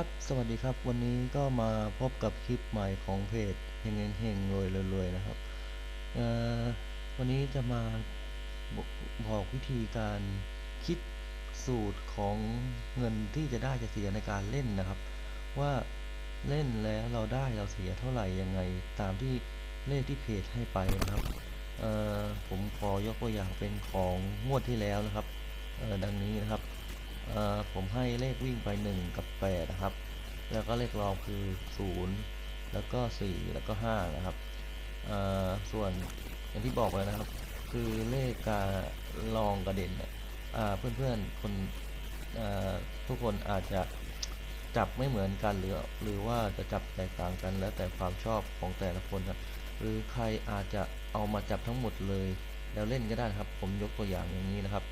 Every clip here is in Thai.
ครับ สวัสดีครับ วันนี้ก็มาพบกับคลิปใหม่ของเพจเฮงเฮงเฮงรวยรวยนะครับ วันนี้จะมาบอกวิธีการคิดสูตรของเงินที่จะได้จะเสียในการเล่นนะครับ ว่าเล่นแล้วเราได้เราเสียเท่าไหร่ยังไงตามที่เลขที่เพจให้ไปนะครับผมขอยกตัวอย่างเป็นของงวดที่แล้วนะครับดังนี้นะครับ ผมให้เลขวิ่งไป 1 กับ 8 นะครับ แล้วก็เลขรองคือ 0 แล้วก็ 4 แล้วก็ 5 นะครับ ส่วนอย่างที่บอกไปนะครับ คือเลขการรองกระเด็นเนี่ยเพื่อนๆคนทุกคนอาจจะจับไม่เหมือนกันหรือหรือว่าจะจับแตกต่างกันแล้วแต่ความชอบของแต่ละคนครับหรือใครอาจจะเอามาจับทั้งหมดเลย แล้วเล่นก็ได้นะครับ ผมยกตัวอย่างอย่างนี้นะครับ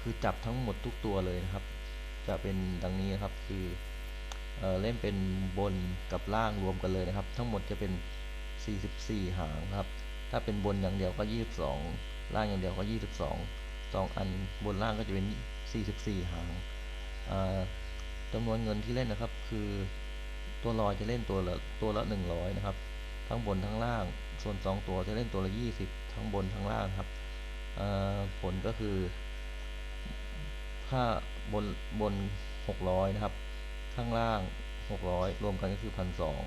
คือจับทั้งหมดทุกตัวเลยนะครับ จะเป็นดังนี้นครับคือเอเล่นเป็นบนกับล่างรวมกันเลยนะครับ ทั้งหมดจะเป็น 44 หางครับ ถ้าเป็นบนอย่างเดียวก็ 22 ล่างอย่างเดียวก็ 22สองอันบนล่างก็จะเป็น 44 หางอ่าจำนวนเงินที่เล่นนะครับ คือตัวลอยจะเล่นตัวละตัวละ100 นะครับ ทั้งบนทั้งล่าง ส่วน 2 ตัวจะเล่นตัวละ 20 ทั้งบนทั้งล่างครับผลก็คือ ค่าบนบน 600 นะครับ ข้างล่าง 600 รวมกันก็คือ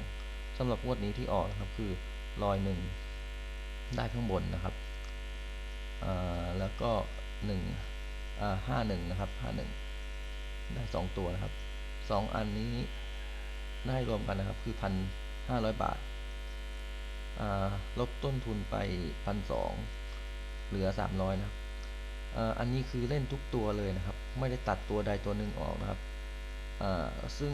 1,200สำหรับงวดนี้ที่ออกนะครับคือลอยหนึ่งได้ข้างบนนะครับอ่าแล้วก็1อ่า51นะครับ51ได้2ตัวนะครับ2อันนี้ได้รวมกันนะครับคือ1,500บาทอ่าลบต้นทุนไป1,200เหลือ300นะครับ อันนี้คือเล่นทุกตัวเลยนะครับ ไม่ได้ตัดตัวใดตัวหนึ่งออกนะครับซึ่ง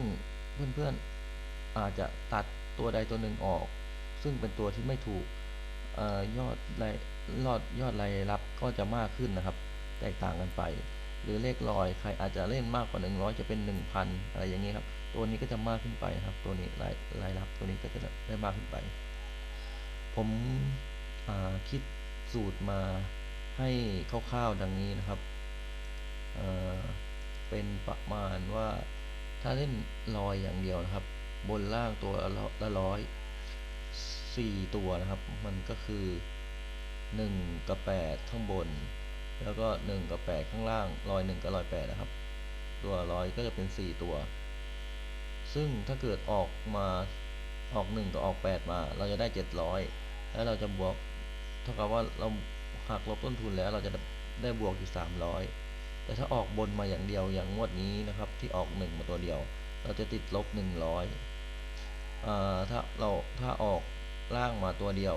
เพื่อนๆอาจจะตัดตัวใดตัวหนึ่งออก ซึ่งเป็นตัวที่ไม่ถูกอยอดรายยอดยอดรายรับก็จะมากขึ้นนะครับ แตกต่างกันไป หรือเลขลอยใครอาจจะเล่นมากกว่า 100 จะเป็น 1,000 อะไรอย่างนี้ครับ ตัวนี้ก็จะมากขึ้นไปครับ ตัวนี้รายรายรับตัวนี้ก็จะได้มากขึ้นไป ผมคิดสูตรมา ให้คร่าวๆดังนี้นะครับเเป็นประมาณว่าถ้าเล่นลอยอย่างเดียวนะครับ บนล่างตัวละละร้อยสี่ตัวนะครับ มันก็คือหนึ่งกับแปดข้างบน แล้วก็หนึ่งกับแปดข้างล่างลอยหนึ่งกับลอยแปดนะครับ ตัวร้อยก็จะเป็นสี่ตัว ซึ่งถ้าเกิดออกมาออกหนึ่งกับออกแปดมา เราจะได้เจ็ดร้อยแล้วเราจะบวกเท่ากับว่าเรา หักลบต้นทุนแล้วเราจะได้บวกอยู่ 300 แต่ถ้าออกบนมาอย่างเดียวอย่างงวดนี้นะครับที่ออก 1 มาตัวเดียว เราจะติดลบ 100อ่าถ้าเราถ้าออกล่างมาตัวเดียว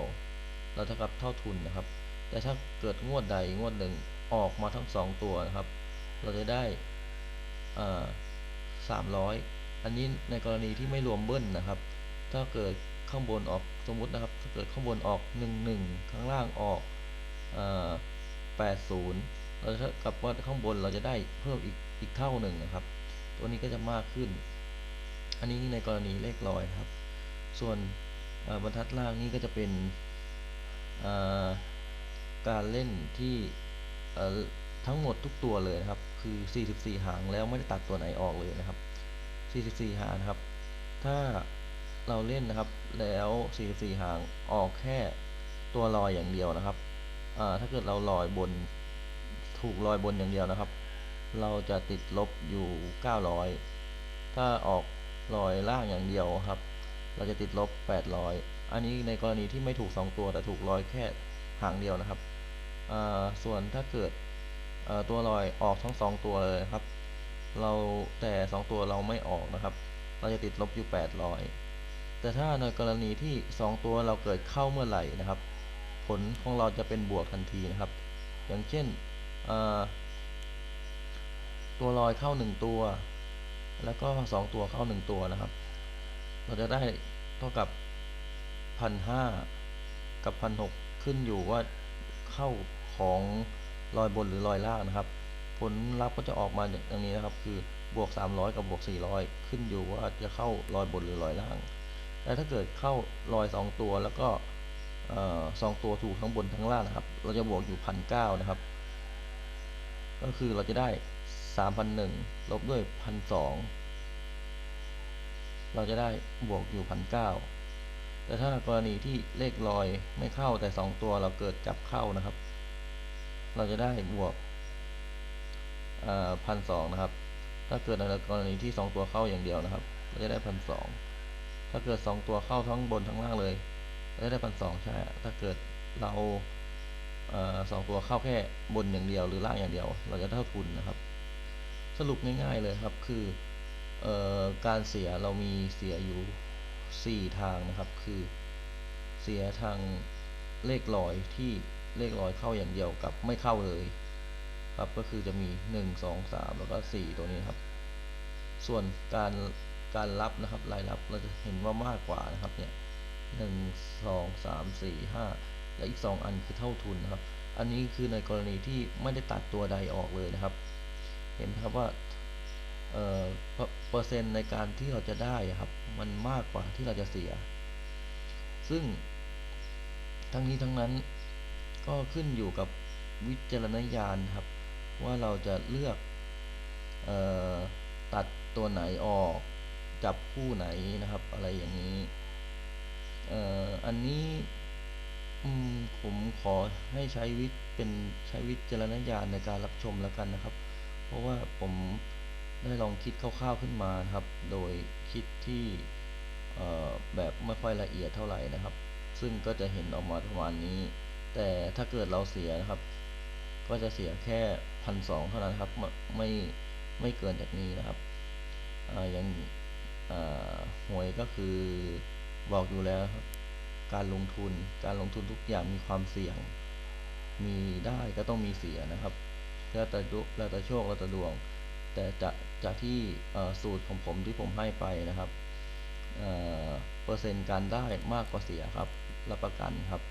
เราเท่ากับเท่าทุนนะครับ แต่ถ้าเกิดงวดใดงวดหนึ่งออกมาทั้ง 2 ตัวนะครับ เราจะได้อ่า300 อันนี้ในกรณีที่ไม่รวมเบิ้ลนะครับ ถ้าเกิดข้างบนออกสมมตินะครับ ถ้าเกิดข้างบนออก 11 ข้างล่างออก 80 เราจะกับว่าข้างบนเราจะได้เพิ่มอีกอีกเท่าหนึ่งนะครับ ตัวนี้ก็จะมากขึ้น อันนี้ในกรณีเลขลอยครับ ส่วนบรรทัดล่างนี้ก็จะเป็นการเล่นที่ทั้งหมดทุกตัวเลยนะครับ คือ 44 หางแล้วไม่ได้ตัดตัวไหนออกเลยนะครับ 44 หางนะครับ ถ้าเราเล่นนะครับแล้ว 44 หางออกแค่ตัวลอยอย่างเดียวนะครับ ถ้าเกิดเราลอยบนถูกลอยบนอย่างเดียวนะครับ เราจะติดลบอยู่ 900 ถ้าออกลอยล่างอย่างเดียวครับ เราจะติดลบ 800 อันนี้ในกรณีที่ไม่ถูก 2 ตัวแต่ถูกลอยแค่หางเดียวนะครับ ส่วนถ้าเกิดตัวลอยออกทั้ง 2 ตัวเลยครับ เราแต่ 2 ตัวเราไม่ออกนะครับ เราจะติดลบอยู่ 800 แต่ถ้าในกรณีที่ 2 ตัวเราเกิดเข้าเมื่อไหร่นะครับ ผลของเราจะเป็นบวกทันทีนะครับ อย่างเช่นตัวลอยเข้า 1 ตัว แล้วก็ 2 ตัวเข้า 1 ตัวนะครับ เราจะได้เท่ากับ1,500กับ1,600ขึ้นอยู่ว่าเข้าของลอยบนหรือลอยล่างนะครับ ผลลัพธ์ก็จะออกมาอย่างนี้นะครับ คือบวก 300 กับบวก 400 ขึ้นอยู่ว่าจะเข้าลอยบนหรือลอยล่าง แต่ถ้าเกิดเข้าลอย 2 ตัวแล้วก็ สองตัวถูกทั้งบนทั้งล่างนะครับ เราจะบวกอยู่1,900นะครับ ก็คือเราจะได้3,100ลบด้วย1,200เราจะได้บวกอยู่พันเก้าแต่ถ้ากรณีที่เลขลอยไม่เข้าแต่สองตัวเราเกิดจับเข้านะครับ เราจะได้บวกพันสองนะครับ ถ้าเกิดในกรณีที่สองตัวเข้าอย่างเดียวนะครับ เราจะได้พันสองถ้าเกิดสองตัวเข้าทั้งบนทั้งล่างเลย จะได้พันสองใช่ถ้าเกิดเราสองตัวเข้าแค่บนอย่างเดียวหรือล่างอย่างเดียว เราจะเท่าทุนนะครับ สรุปง่ายๆเลยครับคือออการเสียเรามีเสียอยู่ 4 ทางนะครับ คือเสียทางเลขลอยที่เลขลอยเข้าอย่างเดียวกับไม่เข้าเลยครับก็คือจะมี 1 2 3 แล้วก็ 4 ตัวนี้ครับ ส่วนการการรับนะครับรายรับเราจะเห็นว่ามากกว่านะครับเนี่ย หนึ่งสองสามสี่ห้าและอีก 2 อันคือเท่าทุนนะครับ อันนี้คือในกรณีที่ไม่ได้ตัดตัวใดออกเลยนะครับ เห็นครับว่าเปอร์เซ็นต์ในการที่เราจะได้ครับ มันมากกว่าที่เราจะเสีย ซึ่งทั้งนี้ทั้งนั้นก็ขึ้นอยู่กับวิจารณญาณครับ ว่าเราจะเลือกออตัดตัวไหนออก จับคู่ไหนนะครับ อะไรอย่างนี้ อันนี้ผมขอให้ใช้วิเป็นใช้วิจารณญาณในการรับชมแล้วกันนะครับ เพราะว่าผมได้ลองคิดคร่าวๆขึ้นมาครับ โดยคิดที่แบบไม่ค่อยละเอียดเท่าไหร่นะครับ ซึ่งก็จะเห็นออกมาประมาณนี้ แต่ถ้าเกิดเราเสียนะครับ ก็จะเสียแค่พันสองเท่านั้นครับ ไม่ไม่เกินจากนี้นะครับอย่างหวยก็คือ บอกอยู่แล้วครับการลงทุน การลงทุนทุกอย่างมีความเสี่ยง มีได้ก็ต้องมีเสียนะครับแล้วแต่ดุแล้วแต่โชคแล้วแต่ดวง แต่จะจากที่สูตรของผมที่ผมให้ไปนะครับเปอร์เซ็นต์การได้มากกว่าเสียครับ รับประกันครับ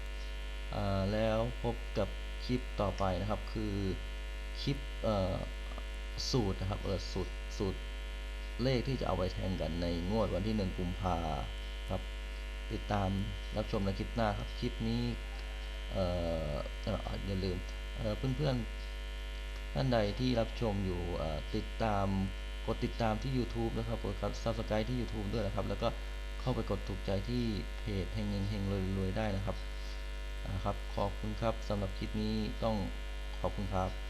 แล้วพบกับคลิปต่อไปนะครับ คือคลิปสูตรนะครับ เออสูตรสูตรเลขที่จะเอาไปแทงกันในงวดวันที่หนึ่งกุมภาครับ ติดตามรับชมในคลิปหน้าครับ คลิปนี้อย่าลืมเพื่อนๆท่านใดที่รับชมอยู่ติดตามกดติดตามที่ YouTube นะครับกดซับสไครต์ที่ YouTube ด้วยนะครับ แล้วก็เข้าไปกดถูกใจที่เพจเฮงเฮงเฮงรวยๆได้นะครับนะครับ ขอบคุณครับสำหรับคลิปนี้ต้องขอบคุณครับ